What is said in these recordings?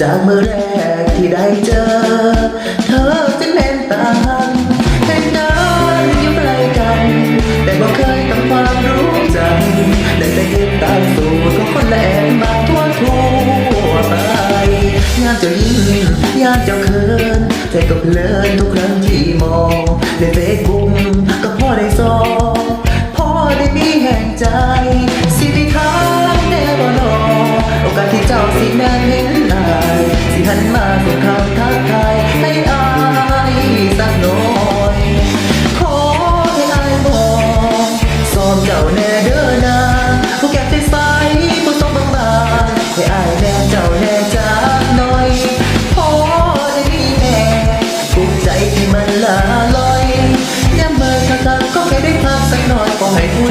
จากเมื่อแรกที่ได้เจอ เธอจึงเห็นตามห็นเดินอยู่ไกลกัน แต่บ่เคยทงความรู้จักได้แต่ยืนตาสูดของคนแลนบางทั่วทั่วไปยากจะยิ้มยากจะเคินแต่ก็เพลินทุกครั้งที่มองในเฟซบุ๊ก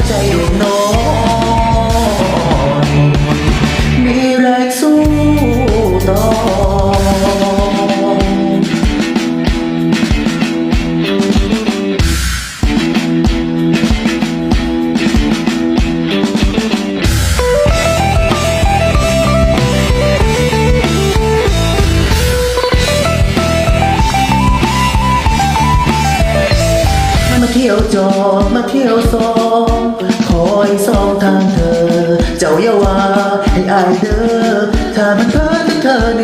ใจลูกน้อยมีแรงสู้ต่อมาเที่ยวจอดมาเที่ยวซอ ได้เธอถ้ามันเพ้อถึงเธอ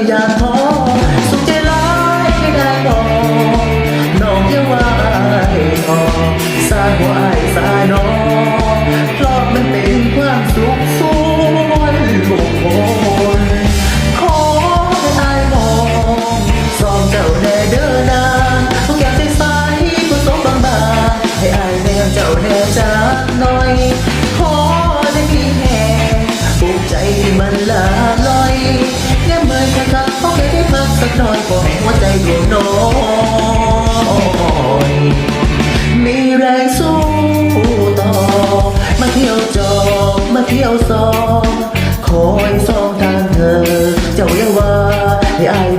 น้อยก็ให้หัวใจเย็นน้อยมีแรงสู้ต่อ มาเที่ยวจอบมาเที่ยวซองคอยซองทางเธอ เจ้าอย่าว่าให้อาย